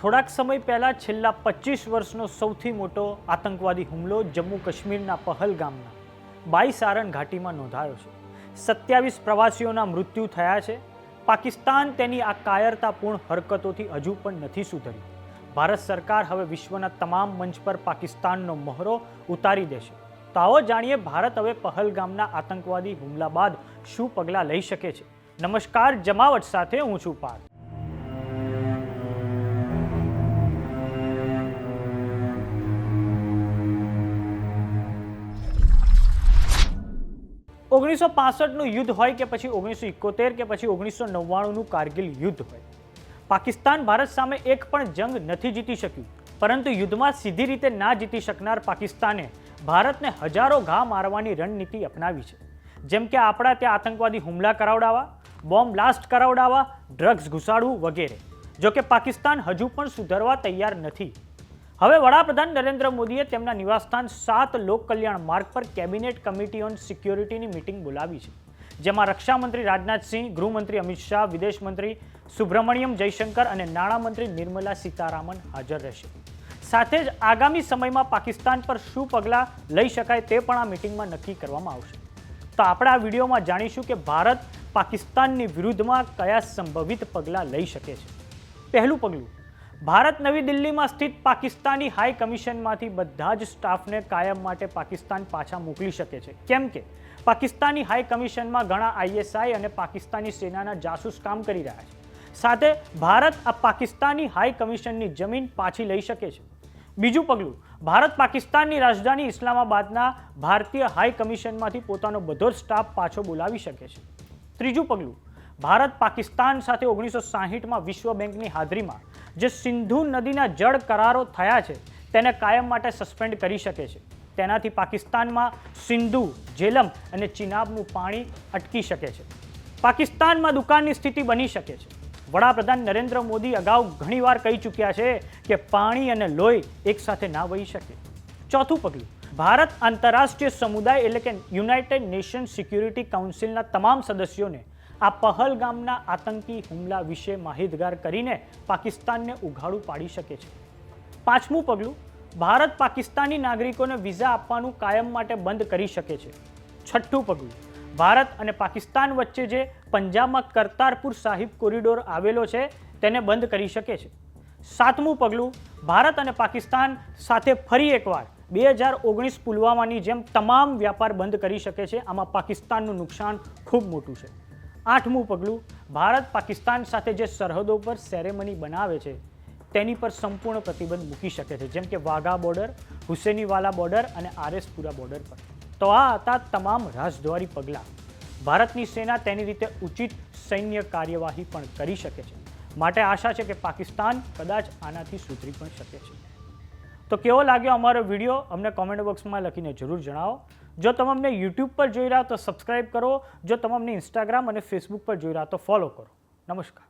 થોડાક સમય પહેલાં છેલ્લા પચીસ વર્ષનો સૌથી મોટો આતંકવાદી હુમલો જમ્મુ કાશ્મીરના પહલગામના બાઈ સારણ ઘાટીમાં નોંધાયો છે. સત્યાવીસ પ્રવાસીઓના મૃત્યુ થયા છે. પાકિસ્તાન તેની આ કાયરતાપૂર્ણ હરકતોથી હજુ પણ નથી સુધરી ભારત સરકાર હવે વિશ્વના તમામ મંચ પર પાકિસ્તાનનો મહોરો ઉતારી દેશે. તો આવો જાણીએ ભારત હવે પહલગામના આતંકવાદી હુમલા બાદ શું પગલાં લઈ શકે છે. નમસ્કાર, જમાવટ સાથે હું છું પાર્થ. ઓગણીસો પાસઠનું યુદ્ધ હોય કે પછી ઓગણીસો ઇકોતેર કે પછી ઓગણીસો નવ્વાણુંનું કારગિલ યુદ્ધ હોય. પાકિસ્તાન ભારત સામે એક પણ જંગ નથી જીતી શક્યું, પરંતુ યુદ્ધમાં સીધી રીતે ના જીતી શકનાર પાકિસ્તાને ભારતને હજારો ઘા મારવાની રણનીતિ અપનાવી છે. જેમ કે આપણા ત્યાં આતંકવાદી હુમલા કરાવડાવવા, બોમ્બ બ્લાસ્ટ કરાવડાવવા, ડ્રગ્સ ઘુસાડવું વગેરે. જોકે પાકિસ્તાન હજુ પણ સુધરવા તૈયાર નથી. હવે વડાપ્રધાન નરેન્દ્ર મોદીએ તેમના નિવાસસ્થાન સાત લોક કલ્યાણ માર્ગ પર કેબિનેટ કમિટી ઓન સિક્યોરિટીની મિટિંગ બોલાવી છે, જેમાં રક્ષામંત્રી રાજનાથસિંહ ગૃહમંત્રી અમિત શાહ વિદેશ મંત્રી સુબ્રમણ્યમ જયશંકર અને નાણામંત્રી નિર્મલા સીતારામન હાજર રહેશે. સાથે જ આગામી સમયમાં પાકિસ્તાન પર શું પગલાં લઈ શકાય તે પણ આ મિટિંગમાં નક્કી કરવામાં આવશે. તો આપણે આ વિડીયોમાં જાણીશું કે ભારત પાકિસ્તાનની વિરુદ્ધમાં કયા સંભવિત પગલાં લઈ શકે છે. પહેલું પગલું ભારત નવી દિલ્હીમાં સ્થિત પાકિસ્તાની હાઈ કમિશનમાંથી બધા જ સ્ટાફને કાયમ માટે પાકિસ્તાન પાછા મોકલી શકે છે. કેમ કે પાકિસ્તાની હાઈ કમિશનમાં ઘણા આઈએસઆઈ અને પાકિસ્તાની સેનાના જાસૂસ કામ કરી રહ્યા છે. સાથે ભારત આ પાકિસ્તાની હાઈ કમિશનની જમીન પાછી લઈ શકે છે. બીજું પગલું, ભારત પાકિસ્તાનની રાજધાની ઇસ્લામાબાદના ભારતીય હાઈ કમિશનમાંથી પોતાનો બધો જ સ્ટાફ પાછો બોલાવી શકે છે. ત્રીજું પગલું, ભારત પાકિસ્તાન સાથે ઓગણીસો સાહીઠમાં વિશ્વ બેંકની હાજરીમાં જે સિંધુ નદીના જળ કરારો થયા છે, તેને કાયમ માટે સસ્પેન્ડ કરી શકે છે. તેનાથી પાકિસ્તાનમાં સિંધુ, જેલમ અને ચિનાબનું પાણી અટકી શકે છે. પાકિસ્તાનમાં દુકાનની સ્થિતિ બની શકે છે. વડાપ્રધાન નરેન્દ્ર મોદી અગાઉ ઘણીવાર કહી ચૂક્યા છે કે પાણી અને લોહી એકસાથે ના વહી શકે. ચોથું પગલું, ભારત આંતરરાષ્ટ્રીય સમુદાય એટલે કે યુનાઇટેડ નેશન સિક્યુરિટી કાઉન્સિલના તમામ સદસ્યોને આ પહલગામના આતંકી હુમલા વિશે માહિતગાર કરીને પાકિસ્તાનને ઉઘાડું પાડી શકે છે. પાંચમું પગલું, ભારત પાકિસ્તાની નાગરિકોને વિઝા આપવાનું કાયમ માટે બંધ કરી શકે છે. છઠ્ઠું પગલું, ભારત અને પાકિસ્તાન વચ્ચે જે પંજાબમાં કરતારપુર સાહિબ કોરિડોર આવેલો છે, તેને બંધ કરી શકે છે. સાતમું પગલું, ભારત અને પાકિસ્તાન સાથે ફરી એકવાર બે હજાર ઓગણીસ પુલવામાની જેમ તમામ વ્યાપાર બંધ કરી શકે છે. આમાં પાકિસ્તાનનું નુકસાન ખૂબ મોટું છે. આઠમું પગલું, ભારત પાકિસ્તાન સાથે જે સરહદો પર સેરેમની બનાવે છે, તેની પર સંપૂર્ણ પ્રતિબંધ મૂકી શકે છે. જેમ કે વાઘા બોર્ડર હુસેનીવાલા બોર્ડર અને આરએસપુરા બોર્ડર પર. તો આ હતા તમામ રાજદ્વારી પગલાં. ભારતની સેના તેની રીતે ઉચિત સૈન્ય કાર્યવાહી પણ કરી શકે છે. માટે આશા છે કે પાકિસ્તાન કદાચ આનાથી સુધરી પણ શકે છે. તો કેવો લાગ્યો અમારો વીડિયો? અમને કોમેન્ટ બોક્સમાં લખીને જરૂર જણાવો. જો તમે અમને યુટ્યુબ પર જોઈ રહ્યા તો સબસ્ક્રાઇબ કરો. જો તમે અમને ઇન્સ્ટાગ્રામ અને ફેસબુક પર જોઈ રહ્યા તો ફોલો કરો. નમસ્કાર.